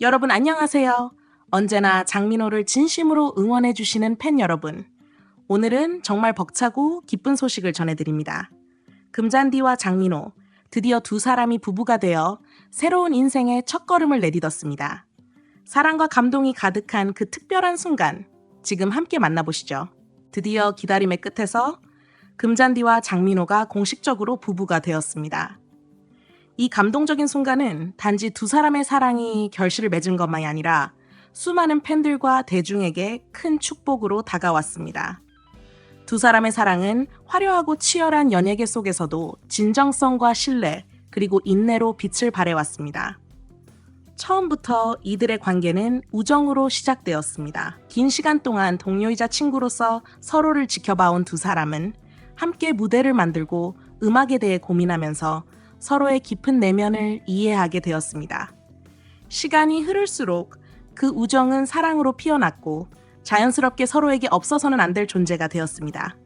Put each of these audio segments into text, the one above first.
여러분 안녕하세요. 언제나 장민호를 진심으로 응원해 주시는 팬 여러분. 오늘은 정말 벅차고 기쁜 소식을 전해드립니다. 금잔디와 장민호, 드디어 두 사람이 부부가 되어 새로운 인생의 첫걸음을 내딛었습니다. 사랑과 감동이 가득한 그 특별한 순간, 지금 함께 만나보시죠. 드디어 기다림의 끝에서 금잔디와 장민호가 공식적으로 부부가 되었습니다. 이 감동적인 순간은 단지 두 사람의 사랑이 결실을 맺은 것만이 아니라 수많은 팬들과 대중에게 큰 축복으로 다가왔습니다. 두 사람의 사랑은 화려하고 치열한 연예계 속에서도 진정성과 신뢰, 그리고 인내로 빛을 발해왔습니다. 처음부터 이들의 관계는 우정으로 시작되었습니다. 긴 시간 동안 동료이자 친구로서 서로를 지켜봐온 두 사람은 함께 무대를 만들고 음악에 대해 고민하면서 서로의 깊은 내면을 이해하게 되었습니다. 시간이 흐를수록 그 우정은 사랑으로 피어났고 자연스럽게 서로에게 없어서는 안 될 존재가 되었습니다.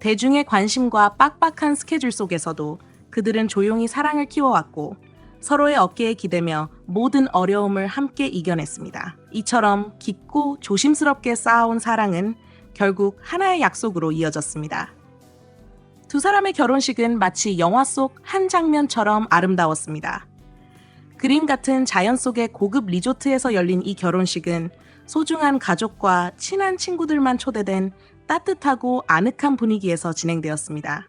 대중의 관심과 빡빡한 스케줄 속에서도 그들은 조용히 사랑을 키워왔고 서로의 어깨에 기대며 모든 어려움을 함께 이겨냈습니다. 이처럼 깊고 조심스럽게 쌓아온 사랑은 결국 하나의 약속으로 이어졌습니다. 두 사람의 결혼식은 마치 영화 속 한 장면처럼 아름다웠습니다. 그림 같은 자연 속의 고급 리조트에서 열린 이 결혼식은 소중한 가족과 친한 친구들만 초대된 따뜻하고 아늑한 분위기에서 진행되었습니다.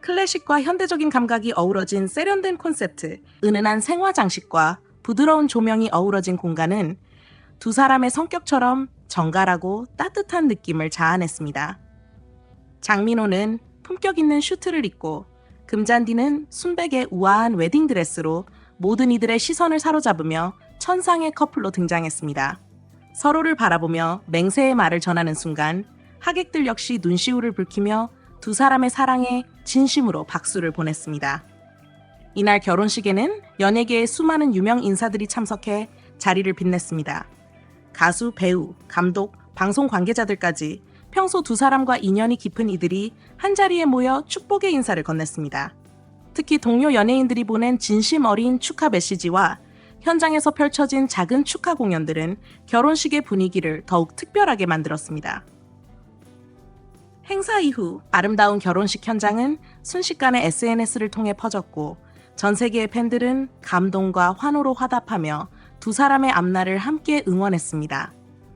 클래식과 현대적인 감각이 어우러진 세련된 콘셉트, 은은한 생화 장식과 부드러운 조명이 어우러진 공간은 두 사람의 성격처럼 정갈하고 따뜻한 느낌을 자아냈습니다. 장민호는 품격 있는 슈트를 입고 금잔디는 순백의 우아한 웨딩드레스로 모든 이들의 시선을 사로잡으며 천상의 커플로 등장했습니다. 서로를 바라보며 맹세의 말을 전하는 순간 하객들 역시 눈시울을 붉히며 두 사람의 사랑에 진심으로 박수를 보냈습니다. 이날 결혼식에는 연예계의 수많은 유명 인사들이 참석해 자리를 빛냈습니다. 가수, 배우, 감독, 방송 관계자들까지 평소 두 사람과 인연이 깊은 이들이 한자리에 모여 축복의 인사를 건넸습니다. 특히 동료 연예인들이 보낸 진심 어린 축하 메시지와 현장에서 펼쳐진 작은 축하 공연들은 결혼식의 분위기를 더욱 특별하게 만들었습니다. 행사 이후 아름다운 결혼식 현장은 순식간에 SNS를 통해 퍼졌고 전 세계의 팬들은 감동과 환호로 화답하며 두 사람의 앞날을 함께 응원했습니다.